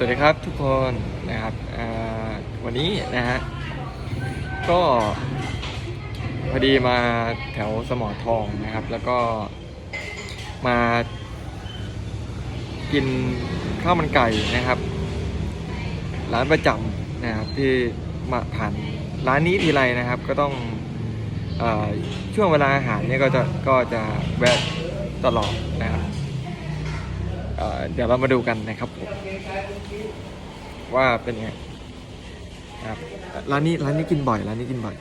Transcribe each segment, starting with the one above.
สวัสดีครับทุกคนนะครับวันนี้นะฮะก็พอดีมาแถวสมอทองนะครับ แล้วก็มา กินข้าวมันไก่นะครับ ร้านประจำนะครับที่มาผ่านร้านนี้ทีไรนะครับ ก็ต้องออช่วงเวลาอาหารเนี่ยก็จะก็จะแวะตลอดนะครับ เเดี๋ยวเรามาดูกันนะครับผมว่าเป็นไงครับร้านนี้ร้านนี้กินบ่อยร้านนี้กินบ่อย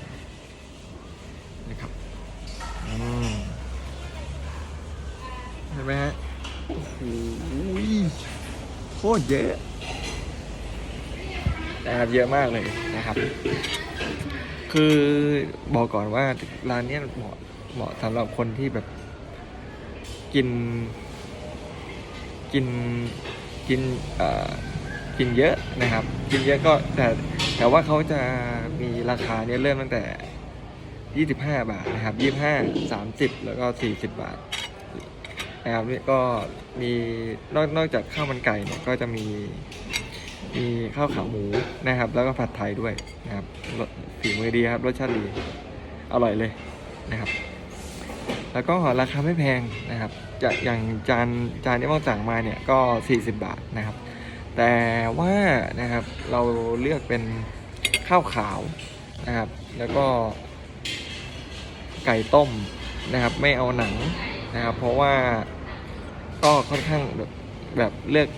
นะครับเห็นไหมฮะโอ้โหโคตรเยอะนะครับเยอะมากเลยนะครับ คือบอกก่อนว่าร้านนี้เหมาะเหมาะสำหรับคนที่แบบกิน กินกินเอ่อกินเยอะนะครับ กินเยอะก็แต่แต่ว่าเขาจะมีราคาเนี่ยเริ่มตั้งแต่ 25 บาทนะครับ 25 30 แล้วก็ 40 บาทนะครับนี่ก็มีนอกนอกจากข้าวมันไก่เนี่ยก็จะมีมีข้าวขาหมูนะครับ แล้วก็ผัดไทยด้วยนะครับสฝีมือดีครับรสชาติดีอร่อยเลยนะครับ แล้วก็ราคาไม่แพงนะครับจากอย่างจานจานที่เราสั่งมาเนี่ยก็ 40 บาทนะครับ แต่ว่านะครับเราเลือกเป็นข้าวขาวนะครับ แล้วก็ไก่ต้มนะครับ ไม่เอาหนังนะครับ เพราะว่าก็ค่อนข้างแบบแบบเลือก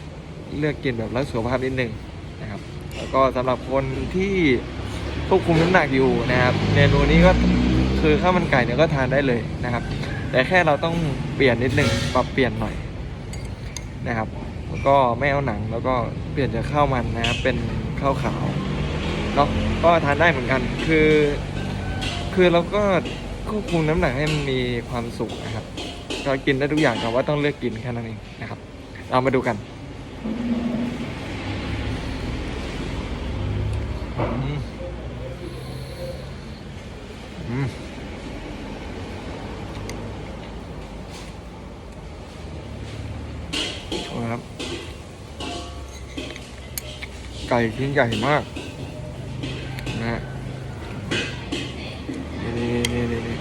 เลือกกินแบบรักสุขภาพนิดนึงนะครับ แล้วก็สำหรับคนที่ควบคุมน้ำหนักอยู่นะครับเมนูนี้ก็ คือข้าวมันไก่เนี่ยก็ทานได้เลยนะครับ แต่แค่เราต้องเปลี่ยนนิดนึงปรับเปลี่ยนหน่อยนะครับแล้วก็ไม่เอาหนังแล้วก็เปลี่ยนจากข้าวมันนะครับเป็นข้าวขาวเนาะก็ทานได้เหมือนกัน คือ คือเราก็ควบคุมน้ำหนักให้มันมีความสุขนะครับก็กินได้ทุกอย่างแต่ว่าต้องเลือกกินแค่นั้นเองนะครับ เรามาดูกันอืมอืมโอ้ ครับไก่ชิ้นใหญ่มากนะฮะนี่นี่นี่นี่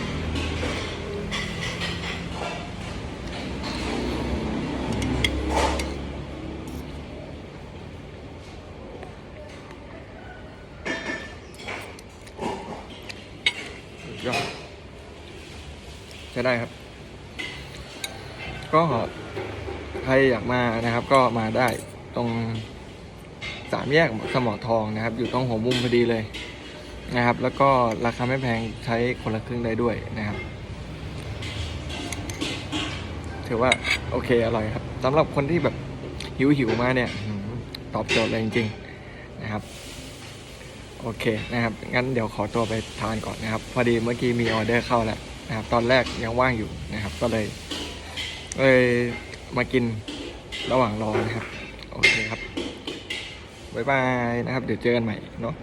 สุดยอดใช้ได้ครับ ก็ใครอยากมานะครับ ก็มาได้ตรงสามแยกสมอทองนะครับ อยู่ตรงหัวมุมพอดีเลยนะครับ แล้วก็ราคาไม่แพงใช้คนละครึ่งได้ด้วยนะครับ ถือว่าโอเคอร่อยครับสำหรับคนที่แบบหิวหิวมาเนี่ยตอบโจทย์เลยจริงๆนะครับ โอเคนะครับ งั้นเดี๋ยวขอตัวไปทานก่อนนะครับ พอดีเมื่อกี้มีออเดอร์เข้าแล้วนะครับ ตอนแรกยังว่างอยู่นะครับ ก็เลยเลย มากินระหว่างรอนะครับ โอเคครับ บ๊ายบายนะครับ เดี๋ยวเจอกันใหม่เนาะ